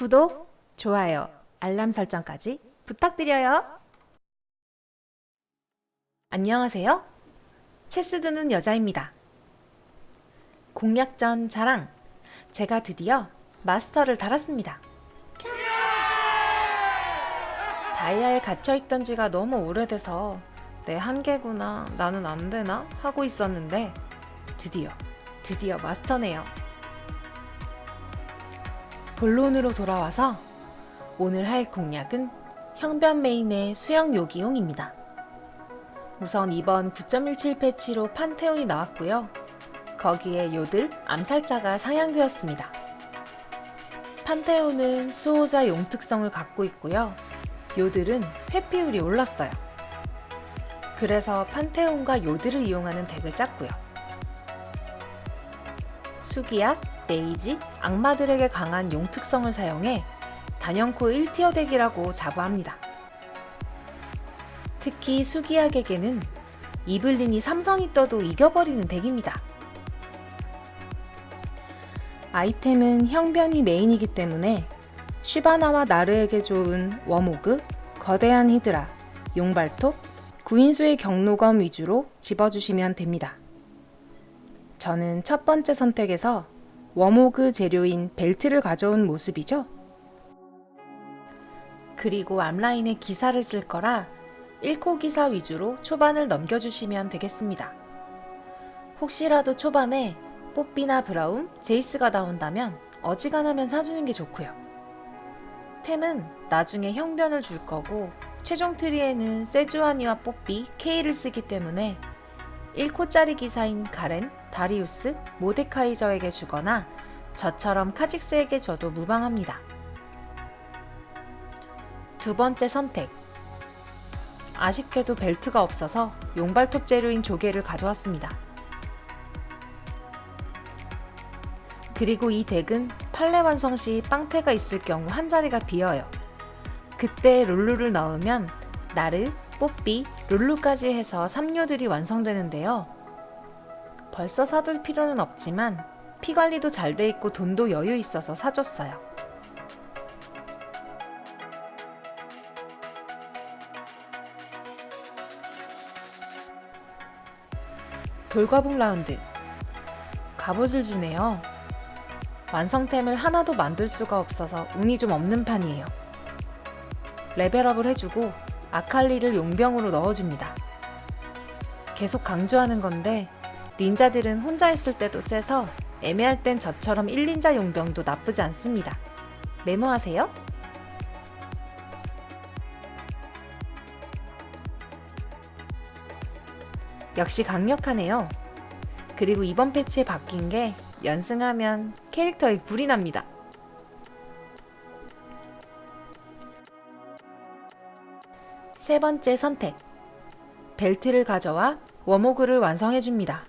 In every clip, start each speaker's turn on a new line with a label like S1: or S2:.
S1: 구독, 좋아요, 알람 설정까지 부탁드려요. 안녕하세요. 체스 두는 여자입니다. 공략전 자랑. 제가 드디어 마스터를 달았습니다. 다이아에 갇혀있던 지가 너무 오래돼서 내 한계구나, 나는 안 되나? 하고 있었는데 드디어, 드디어 마스터네요. 본론으로 돌아와서 오늘 할 공략은 형변 메인의 수영 요기용입니다. 우선 이번 9.17 패치로 판테온이 나왔고요. 거기에 요들, 암살자가 상향되었습니다. 판테온은 수호자 용 특성을 갖고 있고요. 요들은 회피율이 올랐어요. 그래서 판테온과 요들을 이용하는 덱을 짰고요. 수기약, 메이지, 악마들에게 강한 용 특성을 사용해 단연코 1티어 덱이라고 자부합니다. 특히 수기약에게는 이블린이 삼성이 떠도 이겨버리는 덱입니다. 아이템은 형변이 메인이기 때문에 쉬바나와 나르에게 좋은 워모그, 거대한 히드라, 용발톱, 구인수의 경로검 위주로 집어주시면 됩니다. 저는 첫 번째 선택에서 워모그 재료인 벨트를 가져온 모습이죠. 그리고 앞라인에 기사를 쓸 거라 1코 기사 위주로 초반을 넘겨주시면 되겠습니다. 혹시라도 초반에 뽀삐나 브라움, 제이스가 나온다면 어지간하면 사주는 게 좋고요. 템은 나중에 형변을 줄 거고 최종 트리에는 세주아니와 뽀삐, K를 쓰기 때문에 1코짜리 기사인 가렌, 다리우스, 모데카이저에게 주거나 저처럼 카직스에게 줘도 무방합니다. 두 번째 선택. 아쉽게도 벨트가 없어서 용발톱 재료인 조개를 가져왔습니다. 그리고 이 덱은 판례 완성 시 빵태가 있을 경우 한 자리가 비어요. 그때 룰루를 넣으면 나르, 뽀삐, 룰루까지 해서 3료들이 완성되는데요. 벌써 사둘 필요는 없지만 피 관리도 잘 돼 있고 돈도 여유 있어서 사줬어요. 돌과봉 라운드 갑옷을 주네요. 완성템을 하나도 만들 수가 없어서 운이 좀 없는 판이에요. 레벨업을 해주고 아칼리를 용병으로 넣어줍니다. 계속 강조하는 건데 닌자들은 혼자 있을 때도 세서 애매할 땐 저처럼 1닌자 용병도 나쁘지 않습니다. 메모하세요. 역시 강력하네요. 그리고 이번 패치에 바뀐 게 연승하면 캐릭터에 불이 납니다. 세 번째 선택. 벨트를 가져와 워모그를 완성해 줍니다.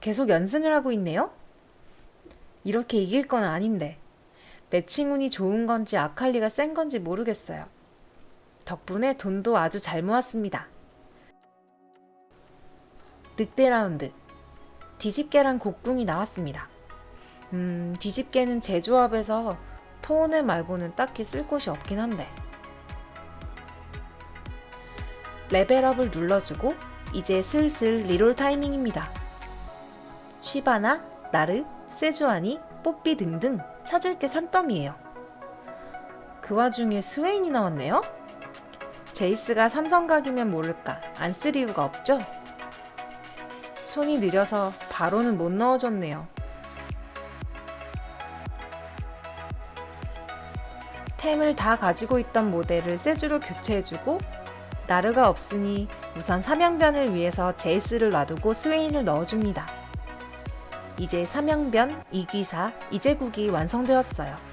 S1: 계속 연승을 하고 있네요? 이렇게 이길 건 아닌데. 매칭 운이 좋은 건지 아칼리가 센 건지 모르겠어요. 덕분에 돈도 아주 잘 모았습니다. 늑대 라운드. 뒤집개란 곡궁이 나왔습니다. 음, 뒤집개는 제조합에서 토네 말고는 딱히 쓸 곳이 없긴 한데. 레벨업을 눌러주고 이제 슬슬 리롤 타이밍입니다. 쉬바나, 나르, 세주아니, 뽀삐 등등 찾을 게 산더미예요. 그 와중에 스웨인이 나왔네요? 제이스가 삼성각이면 모를까 안 쓸 이유가 없죠? 손이 느려서 바로는 못 넣어줬네요. 템을 다 가지고 있던 모델을 세주로 교체해주고 나르가 없으니 우선 삼양변을 위해서 제이스를 놔두고 스웨인을 넣어줍니다. 이제 삼양변, 이기사, 이제국이 완성되었어요.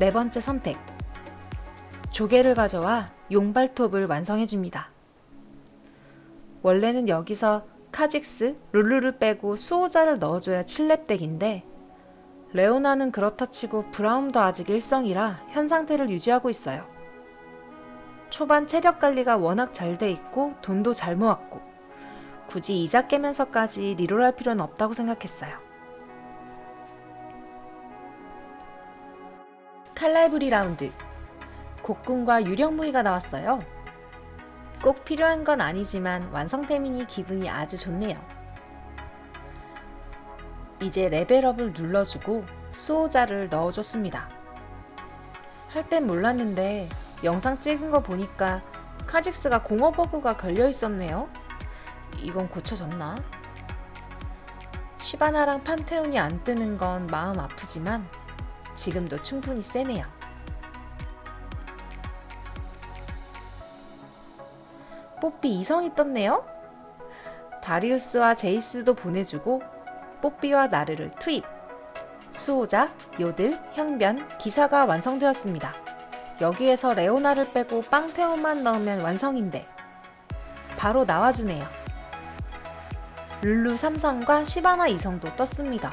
S1: 네 번째 선택. 조개를 가져와 용발톱을 완성해 줍니다. 원래는 여기서 카직스, 룰루를 빼고 수호자를 넣어줘야 7렙 덱인데 레오나는 그렇다 치고 브라움도 아직 일성이라 현 상태를 유지하고 있어요. 초반 체력 관리가 워낙 잘 돼 있고 돈도 잘 모았고 굳이 이자 깨면서까지 리롤할 필요는 없다고 생각했어요. 칼날부리 라운드 곡군과 유령무이가 나왔어요. 꼭 필요한 건 아니지만 완성템이니 기분이 아주 좋네요. 이제 레벨업을 눌러주고 수호자를 넣어줬습니다. 할 땐 몰랐는데 영상 찍은 거 보니까 카직스가 공허 버그가 걸려 있었네요. 이건 고쳐졌나? 시바나랑 판테온이 안 뜨는 건 마음 아프지만 지금도 충분히 세네요. 뽀삐 이성이 떴네요. 다리우스와 제이스도 보내주고 뽀삐와 나르를 투입. 수호자, 요들, 형변, 기사가 완성되었습니다. 여기에서 레오나를 빼고 빵테오만 넣으면 완성인데 바로 나와주네요. 룰루 삼성과 시바나 이성도 떴습니다.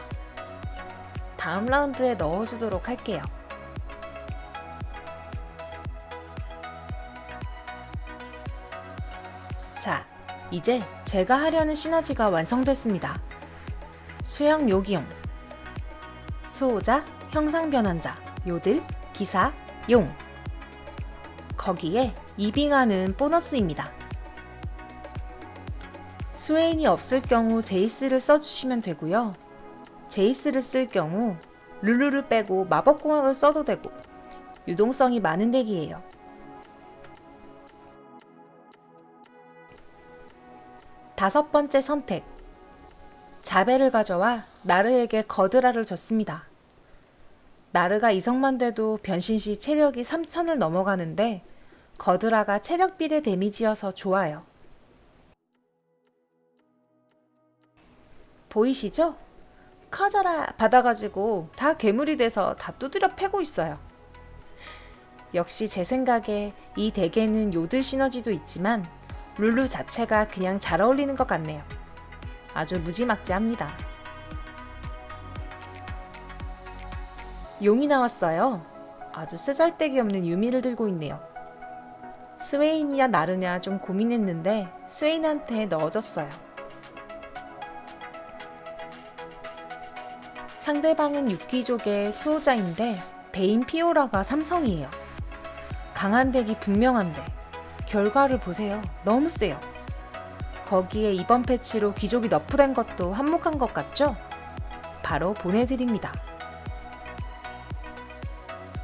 S1: 다음 라운드에 넣어주도록 할게요. 자, 이제 제가 하려는 시너지가 완성됐습니다. 수영 요기용, 수호자, 형상 변환자, 요들, 기사, 용. 거기에 이빙하는 보너스입니다. 스웨인이 없을 경우 제이스를 써주시면 되고요. 제이스를 쓸 경우 룰루를 빼고 마법공학을 써도 되고 유동성이 많은 덱이에요. 다섯 번째 선택. 자벨을 가져와 나르에게 거드라를 줬습니다. 나르가 이성만 돼도 변신 시 체력이 3천을 넘어가는데 거드라가 체력 비례 데미지여서 좋아요. 보이시죠? 커져라 받아가지고 다 괴물이 돼서 다 두드려 패고 있어요. 역시 제 생각에 이 덱에는 요들 시너지도 있지만 룰루 자체가 그냥 잘 어울리는 것 같네요. 아주 무지막지합니다. 용이 나왔어요. 아주 쓰잘데기 없는 유미를 들고 있네요. 스웨인이냐 나르냐 좀 고민했는데 스웨인한테 넣어줬어요. 상대방은 육기족의 수호자인데 베인 피오라가 삼성이에요. 강한 덱이 분명한데 결과를 보세요. 너무 세요. 거기에 이번 패치로 귀족이 너프된 것도 한몫한 것 같죠? 바로 보내드립니다.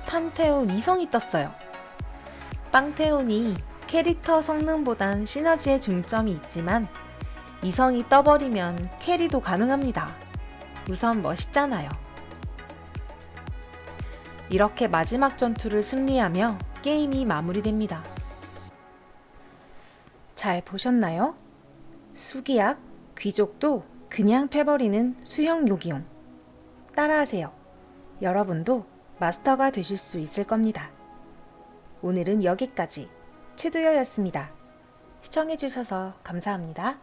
S1: 판테온 이성이 떴어요. 빵테온이 캐릭터 성능보단 시너지에 중점이 있지만 이성이 떠버리면 캐리도 가능합니다. 우선 멋있잖아요. 이렇게 마지막 전투를 승리하며 게임이 마무리됩니다. 잘 보셨나요? 수기약, 귀족도 그냥 패버리는 수형 요기용. 따라하세요. 여러분도 마스터가 되실 수 있을 겁니다. 오늘은 여기까지 최두여였습니다. 시청해주셔서 감사합니다.